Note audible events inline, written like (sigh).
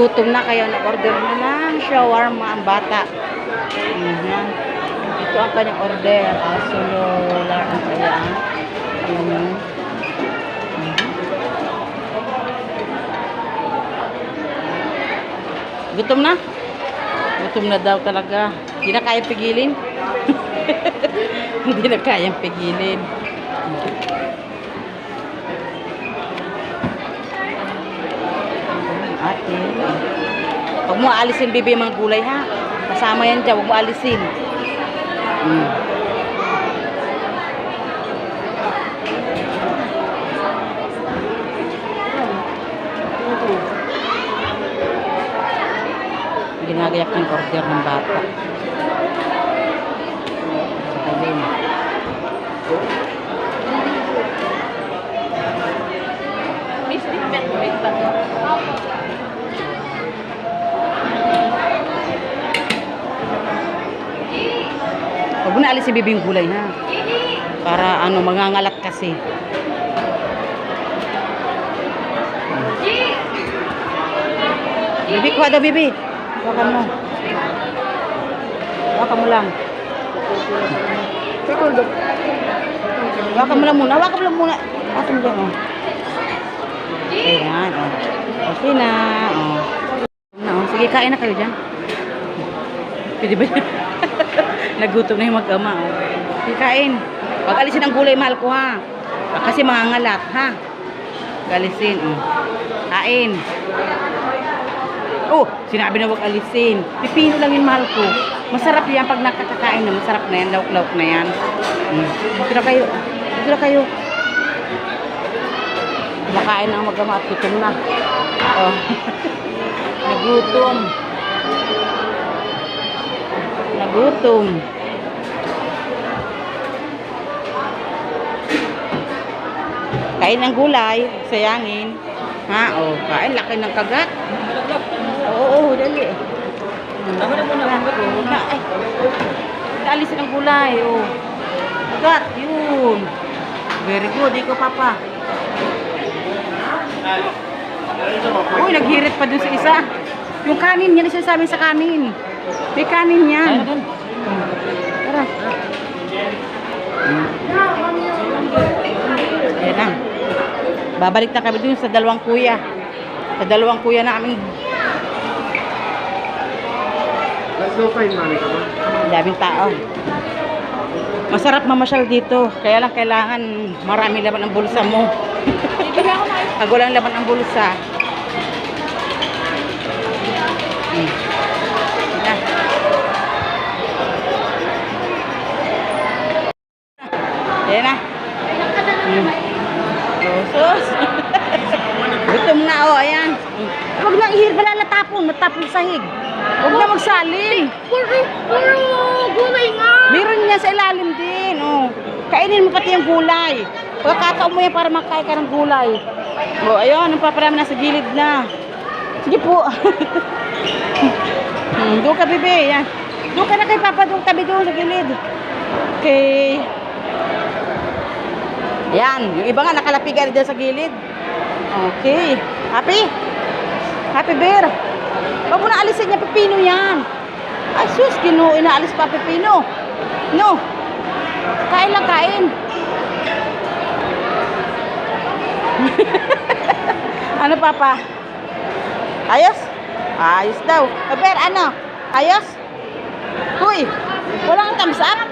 Nagutom na kaya na-order na lang shawarma ang bata. Mhm. Ito ang kanyang order. Asolar ang kaya. Ayan. Mhm. Gutom na? Gutom na daw talaga. Hindi na kaya pigilin. (laughs) Hindi na kayang pigilin. Ate. Huwag mo alisin, bibi, mga gulay, ha? Kasama yan dyan. Huwag mo alisin. Mm. Ginagayak ng order ng bata. Sabihin. Miss, Huwag mo na alisin, bibi, yung gulay, ha? Para, ano, mangangalat kasi. Bibi, kuha daw, bibi. Hawakan mo. Hawakan mo lang. Hawakan mo lang muna. Hawakan mo lang muna. Hawakan mo lang, oh. Ayan, oh. Okay na, oh. Na, oh. Sige, kain na kayo dyan. Pwede ba yan? (laughs) Nagutom na yung mag-ama, oh. Kain. Pag alisin ang gulay, mahal ko, ha? Kasi mangangalat, ha? Galisin, oh. Kain. Oh, sinabi na wag alisin. Pipino lang yun, mahal ko. Masarap yan pag nakakakain na. Masarap na yan. Lauk-lauk na yan. Mm. Kayo. Na kayo. Kumakain na ang magama at gutom na. Oh. (laughs) Nagutom. Nagutom. Kain ng gulay, sayangin. Ha? Oh, kain laki ng kagat. Oo, oo, dali. Tama na muna. Huwag na, ay. Ang gulay, oh. Kagat, yun. Very good, ikaw papa. Uy, naghirit pa dun sa isa. Yung kanin, yan ang sinasabi sa kanin. May kanin yan. Tara. Ayan na. Babalik na kami dun sa dalawang kuya. Sa dalawang kuya namin. Let's go find mommy, on. Daming tao. Masarap mamasyal dito. Kaya lang kailangan marami laman ang bulsa mo. Pag walang laman ang bulsa. Ayan na. Oh, sus. (laughs) Gutom na, oh, ayan. Huwag na ihir, wala na tapon, matapon sa hig. Huwag na magsalin. Puro, puro gulay nga. Meron niya sa ilalim din, oh. Kainin mo pati yung gulay. Pagkakataon mo yan para makain ka ng gulay. Oh, ayun, ang paparami na sa gilid na. Sige po. (laughs) hmm, doon ka, bebe. Yan. Doon ka na kay Papa, doon tabi doon sa gilid. Okay. Yan, yung iba nga nakalapigan dyan sa gilid. Okay. Happy? Happy bear. Huwag mo na alisin niya, pepino yan. Ay, sus, kinu, inaalis pa pepino. No. Kain lang, kain. (laughs) ano, Papa? Ayos? Ayos daw. Eh, Bear, ano? Ayos? Huy, walang thumbs up?